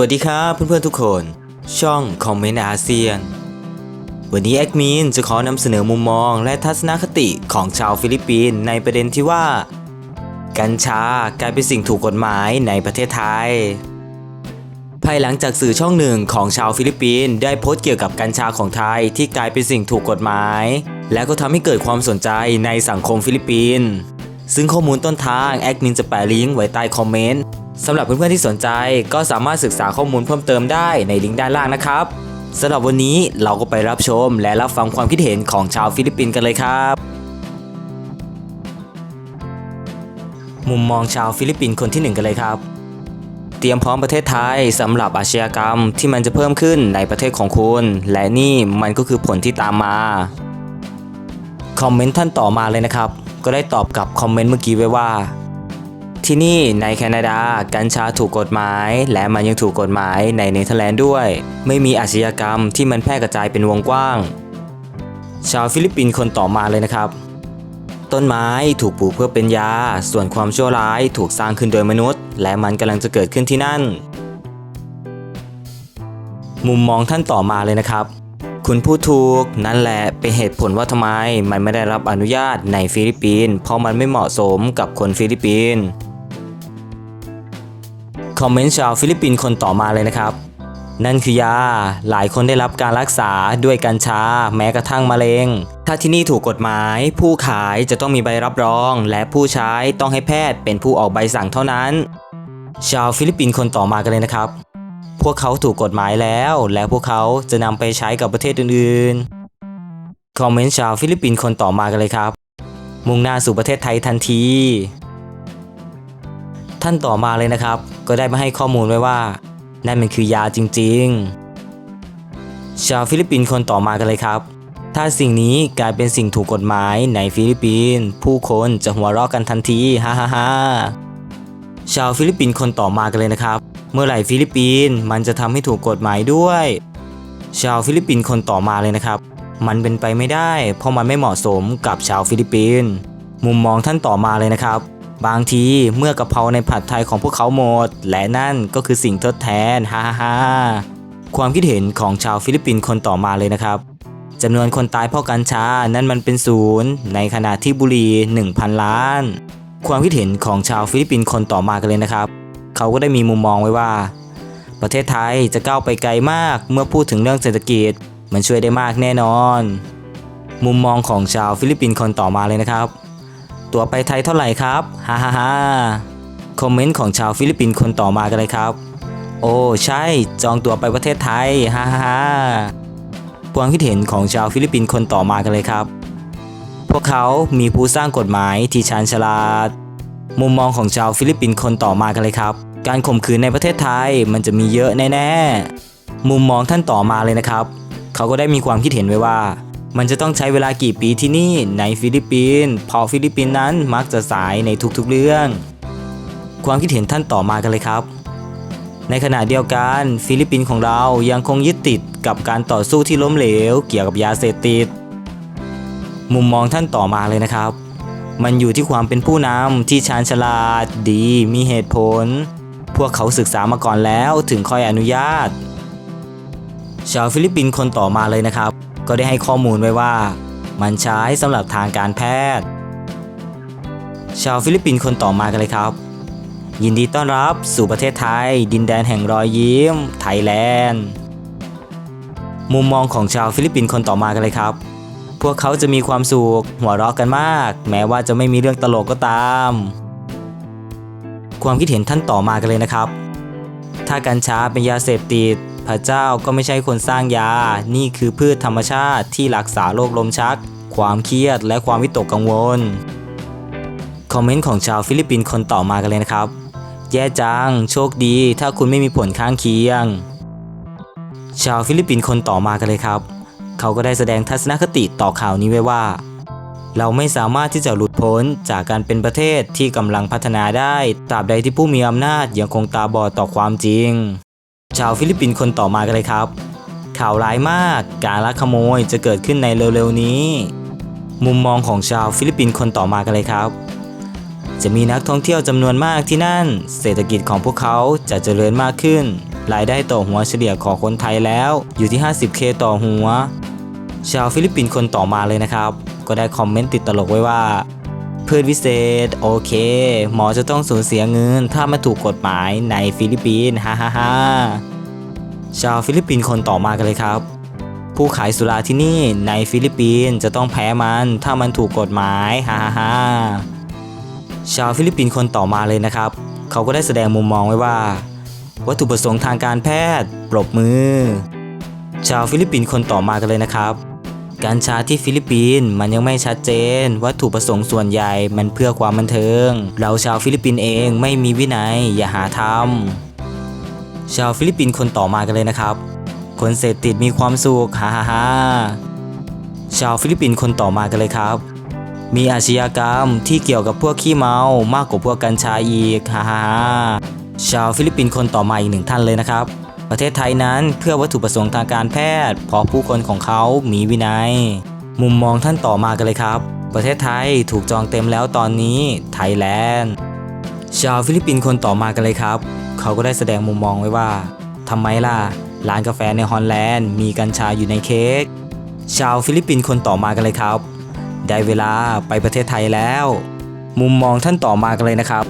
วัสดีครับเพื่อนๆทุกคน ช่องคอมเมนต์อาเซียน วันนี้แอดมินจะขอนำเสนอมุมมองและทัศนคติของชาวฟิลิปปินส์ในประเด็นที่ว่า กัญชากลายเป็นสิ่งถูกกฎหมายในประเทศไทย ภายหลังจากสื่อช่องหนึ่งของชาวฟิลิปปินส์ได้โพสต์เกี่ยวกับกัญชาของไทยที่กลายเป็นสิ่งถูกกฎหมาย และก็ทำให้เกิดความสนใจในสังคมฟิลิปปินส์ซึ่งข้อมูลต้นทางแอดมินจะแปะลิงก์ไว้ใต้คอมเมนต์ สำหรับเพื่อนๆที่สนใจก็สามารถศึกษาข้อมูลเพิ่มเติมได้ในลิงก์ด้านล่างนะครับสำหรับวันนี้เราก็ไปรับชมและรับฟังความคิดเห็นของชาวฟิลิปปินส์กันเลยครับ มุมมองชาวฟิลิปปินส์คนที่หนึ่งกันเลยครับ เตรียมพร้อมประเทศไทยสำหรับอาชญากรรมที่มันจะเพิ่มขึ้นในประเทศของคุณ และนี่มันก็คือผลที่ตามมา คอมเมนต์ท่านต่อมาเลยนะครับ ก็ได้ตอบกับคอมเมนต์เมื่อกี้ไว้ว่า ที่นี่ในแคนาดากัญชาถูกกฎหมาย และมันยังถูกกฎหมายในเนเธอร์แลนด์ด้วย ไม่มีอาชญากรรมที่มันแพร่กระจายเป็นวงกว้าง ชาวฟิลิปปินส์คนต่อมาเลยนะครับ ต้นไม้ถูกปลูกเพื่อเป็นยา ส่วนความชั่วร้ายถูกสร้างขึ้นโดยมนุษย์ และมันกำลังจะเกิดขึ้นที่นั่น มุมมองท่านต่อมาเลยนะครับ คุณพูดถูกนั่นแหละเป็นเหตุผลว่าทำไมมันไม่ได้รับอนุญาตในฟิลิปปินส์เพราะมันไม่เหมาะสมกับคนฟิลิปปินส์ คอมเมนต์ชาวฟิลิปปินส์คนต่อมาเลยนะครับ นั่นคือยา หลายคนได้รับการรักษาด้วยกัญชา แม้กระทั่งมะเร็ง ถ้าที่นี่ถูกกฎหมาย ผู้ขายจะต้องมีใบรับรอง และผู้ใช้ต้องให้แพทย์เป็นผู้ออกใบสั่งเท่านั้น ชาวฟิลิปปินส์คนต่อมากันเลยนะครับ พวกเขาถูกกฎหมายแล้ว และพวกเขาจะนำไปใช้กับประเทศอื่นๆ คอมเมนต์ชาวฟิลิปปินส์คนต่อมากันเลยครับ มุ่งหน้าสู่ประเทศไทยทันที ท่านต่อมาเลยนะครับ ก็ได้มาให้ข้อมูลไว้ว่า นั่นมันคือยาจริง ๆ ชาวฟิลิปปินส์คนต่อมากันเลยครับ ถ้าสิ่งนี้กลายเป็นสิ่งถูกกฎหมายในฟิลิปปินส์ผู้คนจะหัวเราะกันทันทีฮ่าฮ่าฮ่าชาวฟิลิปปินส์คนต่อมากันเลยนะครับ เมื่อไหร่ฟิลิปปินส์มันจะทำให้ถูกกฎหมายด้วย ชาวฟิลิปปินส์คนต่อมาเลยนะครับ มันเป็นไปไม่ได้ เพราะมันไม่เหมาะสมกับชาวฟิลิปปินส์มุมมองท่านต่อมาเลยนะครับ บางทีเมื่อกะเพราในผัดไทยของพวกเขาหมด และนั่นก็คือสิ่งทดแทนฮ่าฮ่าฮ่าความคิดเห็นของชาวฟิลิปปินส์คนต่อมาเลยนะครับจำนวนคนตายเพราะกัญชา นั้นมันเป็นศูนย์ในขณะที่บุหรี่1,000 ล้าน ความคิดเห็นของชาวฟิลิปปินส์คนต่อมากันเลยนะครับ เขาก็ได้มีมุมมองไว้ว่า ประเทศไทยจะก้าวไปไกลมากเมื่อพูดถึงเรื่องเศรษฐกิจ มันช่วยได้มากแน่นอน มุมมองของชาวฟิลิปปินส์คนต่อมาเลยนะครับ ตั๋วไปไทยเท่าไหร่ครับฮ่าฮ่าฮ่าคอมเมนต์ของชาวฟิลิปปินส์คนต่อมากันเลยครับ โอ้ใช่จองตั๋วไปประเทศไทยฮ่าฮ่าฮ่าความคิดเห็นของชาวฟิลิปปินส์คนต่อมากันเลยครับ พวกเขามีผู้สร้างกฎหมายที่ชาญฉลาด มุมมองของชาวฟิลิปปินส์คนต่อมากันเลยครับ การข่มขืนในประเทศไทยมันจะมีเยอะแน่ๆ มุมมองท่านต่อมาเลยนะครับ เขาก็ได้มีความคิดเห็นไว้ว่า มันจะต้องใช้เวลากี่ปีที่นี่ในฟิลิปปินส์เพอฟิลิปปินส์นั้นมักจะสายในทุกๆเรื่อง ความคิดเห็นท่านต่อมากันเลยครับ ในขณะเดียวกันฟิลิปปินส์ของเรายังคงยึดติดกับการต่อสู้ที่ล้มเหลว เกี่ยวกับยาเสพติด มุมมองท่านต่อมาเลยนะครับ มันอยู่ที่ความเป็นผู้นำที่ชาญฉลาดดีมีเหตุผล พวกเขาศึกษามาก่อนแล้วถึงค่อยอนุญาต ชาวฟิลิปปินส์คนต่อมาเลยนะครับ ก็ได้ให้ข้อมูลไว้ว่า มันใช้สำหรับทางการแพทย์ ชาวฟิลิปปินส์คนต่อมากันเลยครับ ยินดีต้อนรับสู่ประเทศไทย ดินแดนแห่งรอยยิ้ม ไทยแลนด์ มุมมองของชาวฟิลิปปินส์คนต่อมากันเลยครับ พวกเขาจะมีความสุขหัวเราะกันมาก แม้ว่าจะไม่มีเรื่องตลกก็ตาม ความคิดเห็นท่านต่อมากันเลยนะครับ ถ้ากัญชาเป็นยาเสพติด พระเจ้าก็ไม่ใช่คนสร้างยา นี่คือพืชธรรมชาติที่รักษาโรคลมชัก ความเครียดและความวิตกกังวล คอมเมนต์ของชาวฟิลิปปินส์คนต่อมากันเลยนะครับ แย่จัง โชคดี ถ้าคุณไม่มีผลข้างเคียง ชาวฟิลิปปินส์คนต่อมากันเลยครับ เขาก็ได้แสดงทัศนคติต่อข่าวนี้ไว้ว่า เราไม่สามารถที่จะหลุดพ้นจากการเป็นประเทศที่กำลังพัฒนาได้ตราบใดที่ผู้มีอำนาจยังคงตาบอดต่อความจริง ชาวฟิลิปปินส์คนต่อมากันเลยครับ ข่าวร้ายมากการลักขโมยจะเกิดขึ้นในเร็วๆนี้ มุมมองของชาวฟิลิปปินส์คนต่อมากันเลยครับ จะมีนักท่องเที่ยวจำนวนมากที่นั่น เศรษฐกิจของพวกเขาจะเจริญมากขึ้น รายได้ต่อหัวเฉลี่ยของคนไทยแล้วอยู่ที่ 50k ต่อหัว ชาวฟิลิปปินส์คนต่อมาเลยนะครับ ก็ได้คอมเมนต์ติดตลกไว้ว่า พื่อวิเศษ โอเค หมอจะต้องสูญเสียเงิน ถ้าไม่ถูกกฎหมายในฟิลิปปินส์ฮ่าฮ่าฮ่าชาวฟิลิปปินส์คนต่อมากันเลยครับ ผู้ขายสุราที่นี่ในฟิลิปปินส์จะต้องแพ้มัน ถ้ามันถูกกฎหมายฮ่าฮ่าฮ่าชาวฟิลิปปินส์คนต่อมาเลยนะครับ เขาก็ได้แสดงมุมมองไว้ว่า วัตถุประสงค์ทางการแพทย์ ปรบมือ ชาวฟิลิปปินส์คนต่อมากันเลยนะครับ กัญชาที่ฟิลิปปินส์มันยังไม่ชัดเจน วัตถุประสงค์ส่วนใหญ่มันเพื่อความบันเทิง เราชาวฟิลิปปินส์เองไม่มีวินัยอย่าหาทำชาวฟิลิปปินส์คนต่อมากันเลยนะครับ คนเสพติดมีความสุขฮ่าฮ่าฮ่าชาวฟิลิปปินส์คนต่อมากันเลยครับ มีอาชญากรรมที่เกี่ยวกับพวกขี้เมามากกว่าพวกกัญชาอีกฮ่าฮ่าชาวฟิลิปปินส์คนต่อมาอีกหนึ่งท่านเลยนะครับ ประเทศไทยนั้นเพื่อวัตถุประสงค์ทางการแพทย์เพราะผู้คนของเขามีวินัย มุมมองท่านต่อมากันเลยครับ ประเทศไทยถูกจองเต็มแล้วตอนนี้ไทยแลนด์ชาวฟิลิปปินส์คนต่อมากันเลยครับ เขาก็ได้แสดงมุมมองไว้ว่าทำไมล่ะ ร้านกาแฟในฮอลแลนด์มีกัญชาอยู่ในเค้กชาวฟิลิปปินส์คนต่อมากันเลยครับ ได้เวลาไปประเทศไทยแล้ว มุมมองท่านต่อมากันเลยนะครับ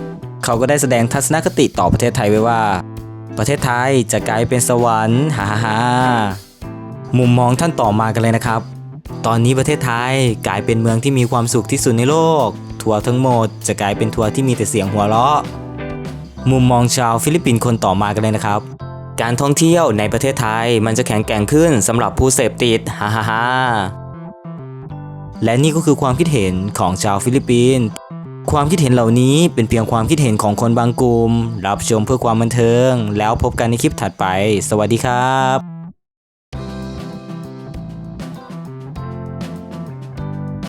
เขาก็ได้แสดงทัศนคติต่อประเทศไทยไว้ว่า ประเทศไทยจะกลายเป็นสวรรค์ฮ่าฮ่าฮ่ามุมมองท่านต่อมากันเลยนะครับ ตอนนี้ประเทศไทยกลายเป็นเมืองที่มีความสุขที่สุดในโลก ทัวร์ทั้งหมดจะกลายเป็นทัวร์ที่มีแต่เสียงหัวเราะ มุมมองชาวฟิลิปปินส์คนต่อมากันเลยนะครับ การท่องเที่ยวในประเทศไทยมันจะแข็งแกร่งขึ้นสำหรับผู้เสพติดฮ่าฮ่าฮ่าและนี่ก็คือความคิดเห็นของชาวฟิลิปปินส์ ความคิดเห็นเหล่านี้เป็นเพียงความคิดเห็นของคนบางกลุ่ม รับชมเพื่อความบันเทิง แล้วพบกันในคลิปถัดไป สวัสดีครับ